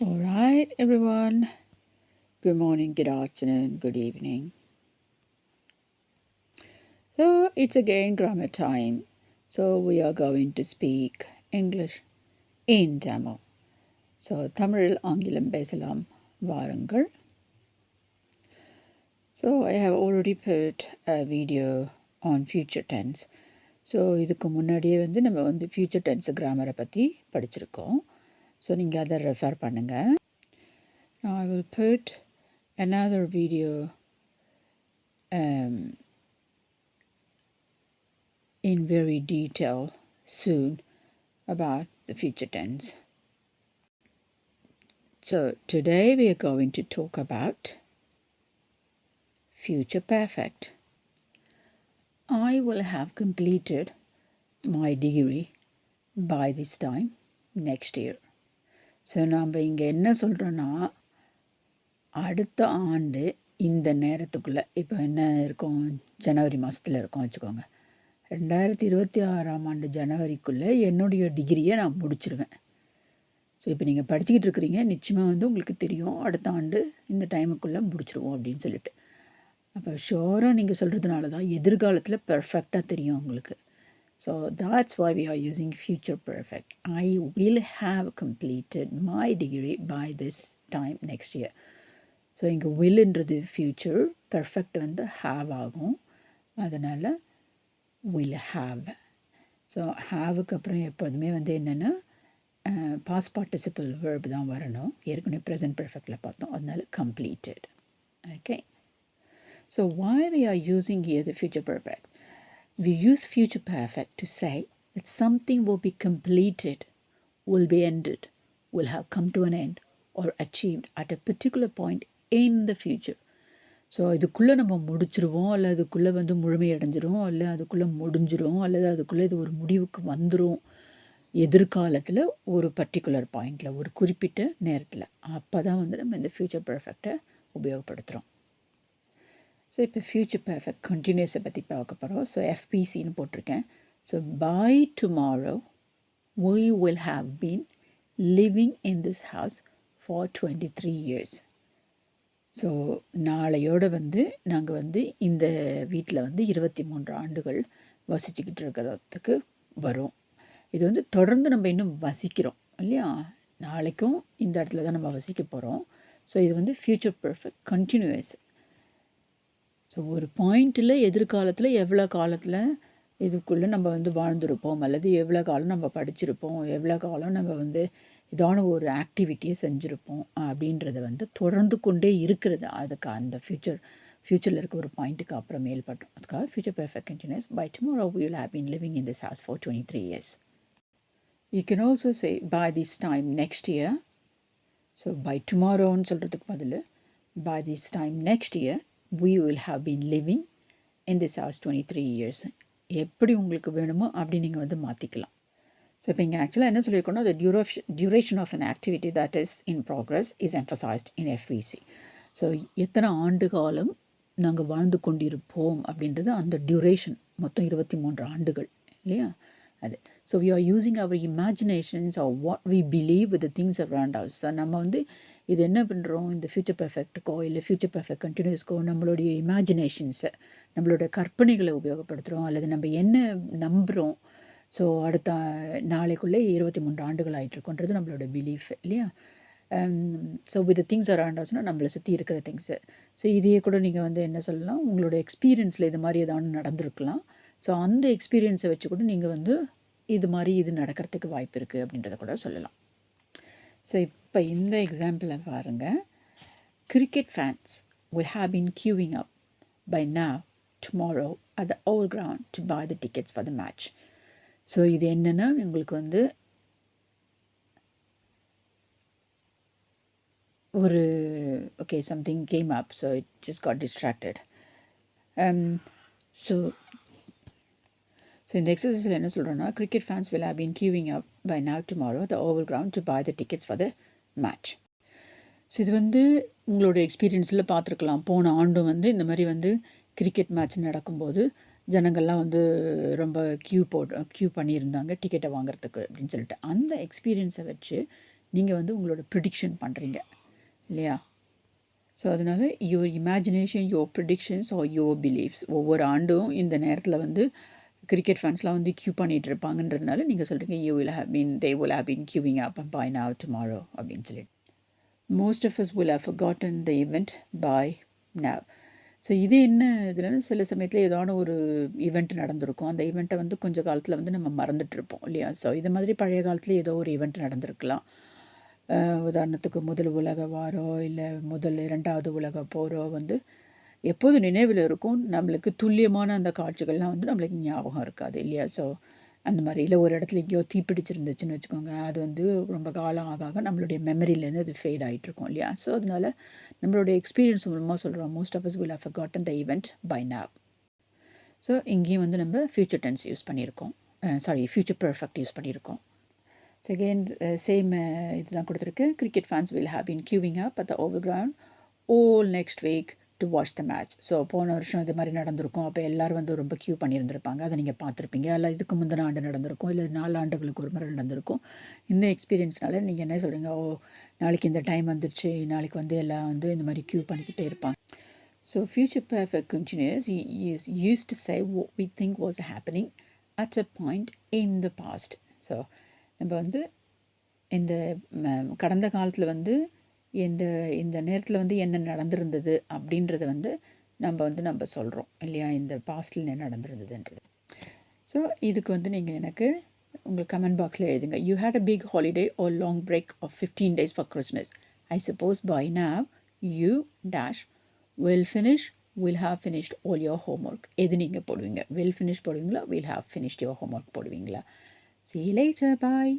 All right, everyone. Good morning, good afternoon, good evening. So it's again grammar time. So we are going to speak English in Tamil. So தமிழில் ஆங்கிலம் பேசலாம் வாருங்கள். So I have already put a video on future tense. So இதுக்கு முன்னாடியே வந்து நம்ம வந்து future tense கிராமரை பற்றி படிச்சிருக்கோம் ஸோ நீங்கள் அதை ரெஃபர் பண்ணுங்கள் Now I will put another video um, in very detail soon about the future tense. So today we are going to talk about future perfect. I will have completed my degree by this time next year. So நாம் இங்கே என்ன சொல்கிறோன்னா அடுத்த ஆண்டு இந்த நேரத்துக்குள்ளே இப்போ என்ன இருக்கோம்? ஜனவரி மாதத்தில் இருக்கோம் வச்சுக்கோங்க. ரெண்டாயிரத்தி இருபத்தி ஆறாம் ஆண்டு ஜனவரிக்குள்ளே என்னுடைய டிகிரியை நான் முடிச்சிருவேன். ஸோ இப்போ நீங்கள் படிச்சுக்கிட்டு இருக்கிறீங்க நிச்சயமாக வந்து உங்களுக்கு தெரியும் அடுத்த ஆண்டு இந்த டைமுக்குள்ளே முடிச்சிருவோம் அப்படின்னு சொல்லிட்டு. அப்போ ஷோராக நீங்கள் சொல்கிறதுனால தான் எதிர்காலத்தில் பெர்ஃபெக்டாக தெரியும் உங்களுக்கு. So that's why we are using future perfect. I will have completed my degree by this time next year. So இங்கே வில்ன்றது ஃப்யூச்சர் பெர்ஃபெக்ட் வந்து ஹாவ் ஆகும் அதனால் வில் ஹாவ் ஸோ ஹாவுக்கு அப்புறம் எப்போதுமே வந்து என்னென்னா பாஸ் பார்ட்டிசிபிள் வேர்ப் தான் வரணும் ஏற்கனவே ப்ரெசன்ட் பெர்ஃபெக்டில் பார்த்தோம் அதனால completed okay so why we are using year the future perfect We use future perfect to say that something will be completed, will be ended, will have come to an end or achieved at a particular point in the future. So இதுக்குள்ளே நம்ம முடிச்சிருவோம் அல்லது அதுக்குள்ளே வந்து முழுமையடைஞ்சிரும் அல்ல அதுக்குள்ளே முடிஞ்சிரும் அல்லது அதுக்குள்ளே இது ஒரு முடிவுக்கு வந்துடும் எதிர்காலத்தில் ஒரு பர்டிகுலர் பாயிண்டில் ஒரு குறிப்பிட்ட நேரத்தில். அப்போ தான் வந்து நம்ம இந்த ஃப்யூச்சர் பர்ஃபெக்டை உபயோகப்படுத்துகிறோம் ஸோ இப்போ ஃப்யூச்சர் பர்ஃபெக்ட் கண்டினியூஸை பற்றி பார்க்க போகிறோம் ஸோ எஃபிசின்னு போட்டிருக்கேன். So by tomorrow we will have been living in this house for twenty three years so நாளையோட வந்து நாங்கள் வந்து இந்த வீட்டில் வந்து இருபத்தி மூன்று ஆண்டுகள் வசிச்சுக்கிட்டு இருக்கிறதுக்கு வரோம். இது வந்து தொடர்ந்து நம்ம இன்னும் வசிக்கிறோம் இல்லையா? நாளைக்கும் இந்த இடத்துல தான் நம்ம வசிக்க போகிறோம் ஸோ இது வந்து ஃப்யூச்சர் பர்ஃபெக்ட் கண்டினியூஸ் ஸோ ஒரு பாயிண்ட்டில் எதிர்காலத்தில் எவ்வளோ காலத்தில் இதுக்குள்ளே நம்ம வந்து வாழ்ந்திருப்போம்? அல்லது எவ்வளோ காலம் நம்ம படிச்சிருப்போம்? எவ்வளோ காலம் நம்ம வந்து இதான ஒரு ஆக்டிவிட்டியை செஞ்சுருப்போம்? அப்படின்றத வந்து தொடர்ந்து கொண்டே இருக்கிறது. அதுக்கு அந்த ஃப்யூச்சர் ஃப்யூச்சரில் இருக்க ஒரு பாயிண்ட்டுக்கு அப்புறம் மேல்பட்டோம் அதுக்காக future perfect continuous by tomorrow we will have been living in this house for twenty three years you can also say by this time next year so by டுமாரோன்னு சொல்கிறதுக்கு பதில் by this time next year we will have been living in this house 23 years. எப்படி உங்களுக்கு வேணுமோ அப்படி நீங்கள் வந்து மாற்றிக்கலாம் so இப்போ இங்கே ஆக்சுவலாக என்ன சொல்லியிருக்கோன்னா the duration duration of an activity that is in progress is emphasized in FVC so எத்தனை ஆண்டு காலம் நாங்கள் வாழ்ந்து கொண்டிருப்போம் அப்படின்றது அந்த டியூரேஷன் மொத்தம் இருபத்தி மூன்று ஆண்டுகள் இல்லையா? அது so we are using our imaginations or what we believe with things around us நம்ம வந்து இது என்ன பண்ணுறோம் இந்த ஃப்யூச்சர் பெர்ஃபெக்ட்டுக்கோ இல்லை ஃப்யூச்சர் பெர்ஃபெக்ட் கண்டினியூஸ்க்கோ நம்மளுடைய இமேஜினேஷன்ஸை நம்மளோட கற்பனைகளை உபயோகப்படுத்துகிறோம் அல்லது நம்ம என்ன நம்புகிறோம் ஸோ அடுத்த நாளைக்குள்ளே இருபத்தி மூன்று ஆண்டுகள் ஆகிட்டுருக்கோன்றது நம்மளோட பிலீஃப் இல்லையா? ஸோ வித் திங்ஸ் அரவுண்ட் ஹவுஸ்னால் நம்மளை சுற்றி இருக்கிற திங்ஸு ஸோ இதையே கூட நீங்கள் வந்து என்ன சொல்லலாம்? உங்களோட எக்ஸ்பீரியன்ஸில் இது மாதிரி ஏதாவது நடந்திருக்கலாம். ஸோ அந்த எக்ஸ்பீரியன்ஸை வச்சு கூட நீங்கள் வந்து இது மாதிரி இது நடக்கிறதுக்கு வாய்ப்பு இருக்குது அப்படின்றத கூட சொல்லலாம். ஸோ இப்போ இந்த எக்ஸாம்பிளை பாருங்கள் cricket fans will have been queuing up by now tomorrow at the Oval ground to buy the tickets for the match so இது என்னென்னா உங்களுக்கு வந்து ஒரு okay something came up so it just got distracted so so இந்த எக்ஸசைஸில் என்ன சொல்கிறோன்னா cricket fans will have been queuing up by now tomorrow the Oval ground to buy the tickets for the match so இது வந்து உங்களோட எக்ஸ்பீரியன்ஸில் பார்த்துருக்கலாம். போன ஆண்டும் வந்து இந்த மாதிரி வந்து கிரிக்கெட் மேட்ச் நடக்கும்போது ஜனங்கள்லாம் வந்து ரொம்ப க்யூ போட் க்யூ பண்ணியிருந்தாங்க டிக்கெட்டை வாங்குறதுக்கு அப்படின்னு சொல்லிட்டு. அந்த எக்ஸ்பீரியன்ஸை வச்சு நீங்கள் வந்து உங்களோட ப்ரிடிக்ஷன் பண்ணுறீங்க இல்லையா? ஸோ அதனால் your imagination your predictions or your beliefs ஒவ்வொரு ஆண்டும் இந்த நேரத்தில் வந்து கிரிக்கெட் ஃபேன்ஸ்லாம் வந்து க்யூ பண்ணிகிட்டு இருப்பாங்கன்றதுனால நீங்கள் சொல்கிறீங்க you will have been they will have been queuing up by now tomorrow அப்படின்னு சொல்லிட்டு. Most of us will have gotten the event by now so இது என்ன இதுலன்னு சில சமயத்தில் ஏதான ஒரு ஈவெண்ட் நடந்திருக்கும். அந்த ஈவெண்ட்டை வந்து கொஞ்சம் காலத்தில் வந்து நம்ம மறந்துட்டுருப்போம் இல்லையா? ஸோ இது மாதிரி பழைய காலத்தில் ஏதோ ஒரு ஈவெண்ட் நடந்திருக்கலாம். உதாரணத்துக்கு முதல் உலக வாரோ இல்லை முதல் இரண்டாவது உலக போரோ வந்து எப்போது நினைவில் இருக்கும் நம்மளுக்கு துல்லியமான அந்த காட்சிகள்லாம் வந்து நம்மளுக்கு ஞாபகம் இருக்காது இல்லையா? ஸோ அந்த மாதிரி. இல்லை ஒரு இடத்துல எங்கேயோ தீப்பிடிச்சிருந்துச்சுன்னு வச்சுக்கோங்க அது வந்து ரொம்ப காலம் ஆக ஆக நம்மளுடைய மெமரியிலேருந்து அது ஃபேட் ஆகிட்ருக்கும் இல்லையா? ஸோ அதனால் நம்மளுடைய எக்ஸ்பீரியன்ஸ் மூலமாக சொல்கிறோம் most of us will have gotten the event by now so இங்கேயும் வந்து நம்ம ஃப்யூச்சர் டென்ஸ் யூஸ் பண்ணியிருக்கோம். சாரி ஃப்யூச்சர் பர்ஃபெக்ட் யூஸ் பண்ணியிருக்கோம். ஸோ அகெயின் சேம் இதுதான் கொடுத்துருக்கு. Cricket fans will have been queuing up at the Oval ground all next week to watch the match so போன வருஷம் இது மாதிரி நடந்திருக்கும். அப்போ எல்லோரும் வந்து ரொம்ப க்யூ பண்ணியிருந்திருப்பாங்க. அதை நீங்கள் பார்த்துருப்பீங்க. இல்லை இதுக்கு முந்தின ஆண்டு நடந்திருக்கும். இல்லை நாலு ஆண்டுகளுக்கு ஒரு முறை நடந்திருக்கும். இந்த எக்ஸ்பீரியன்ஸ்னால நீங்கள் என்ன சொல்கிறீங்க ஓ நாளைக்கு இந்த டைம் வந்துடுச்சு நாளைக்கு வந்து எல்லாம் வந்து இந்த மாதிரி க்யூ பண்ணிக்கிட்டே இருப்பாங்க. So future perfect engineers is use to say we think was happening at a point in the past so நம்ம வந்து இந்த கடந்த காலத்தில் வந்து இந்த இந்த நேரத்தில் வந்து என்ன நடந்திருந்தது அப்படின்றத வந்து நம்ம வந்து நம்ம சொல்கிறோம் இல்லையா? இந்த பாஸ்டில் என்ன நடந்திருந்ததுன்றது. ஸோ இதுக்கு வந்து நீங்கள் எனக்கு உங்கள் கமெண்ட் பாக்ஸில் எழுதுங்க. You had a big holiday or long break of fifteen days for Christmas I suppose by now you dash will finish will have finished all your homework எது நீங்கள் போடுவீங்க? வில் ஃபினிஷ் போடுவீங்களா? Will have finished your homework போடுவீங்களா see later பாய்